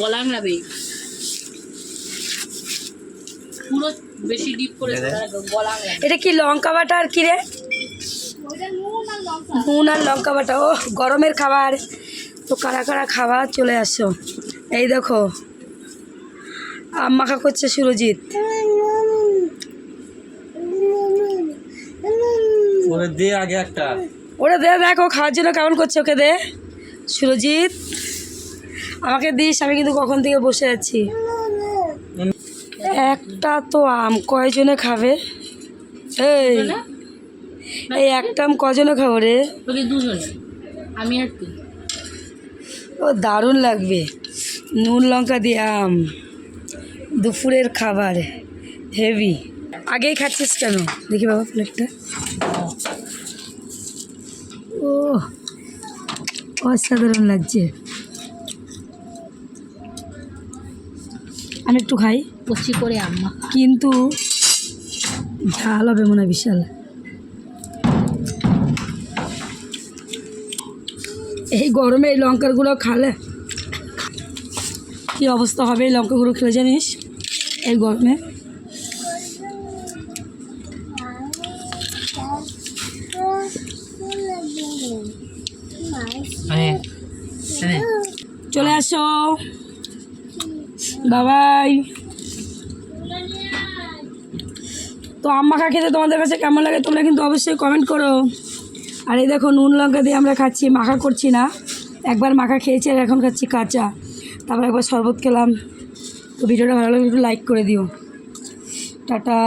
গলাং লাগবে পুরো বেশি ডিপ করে গলাং এটা কি লঙ্কা বাটা আর কি রে? নুন আর লঙ্কা বাটা। ও গরমের খাবার। তো কারা কারা খাবার চলে আসো। এই দেখো আম মাখা করছে সুরজিৎ। ওরে দে আগে একটা। ওরা দে দেখো খাওয়ার জন্য কেমন করছে ওকে দে। সুরজিৎ আমাকে দিস আমি কিন্তু কখন থেকে বসে আছি। একটা তো আম কয়জনে খাবে? এই এই একটা আম কজনে খাব রে? আমি আর তুই। ও দারুণ লাগবে। নুন লঙ্কা দিয়ে আম দুপুরের খাবার হেভি। আগেই খাচ্ছিস কেন? দেখি বাবা প্লেটটা ও অসাধারণ লাগছে। আমি একটু খাই। কচি করে আম্মা কিন্তু ঝাল হবে মনে হয় বিশাল। এই গরমে এই লঙ্কাগুলো খালে কি অবস্থা হবে এই লঙ্কাগুলো খেলে জানিস? এই গরমে। চলে আসো। বাবাই। তো আম মাখা খেতে তোমাদের কাছে কেমন লাগে তোমরা কিন্তু অবশ্যই কমেন্ট করো। আর এই দেখো নুন লঙ্কা দিয়ে আমরা খাচ্ছি, মাখা করছি না। একবার মাখা খেয়েছি আর এখন খাচ্ছি কাঁচা। তারপর একবার শরবত খেলাম। তো ভিডিওটা ভালো লাগলে একটু লাইক করে দিও। টাটা।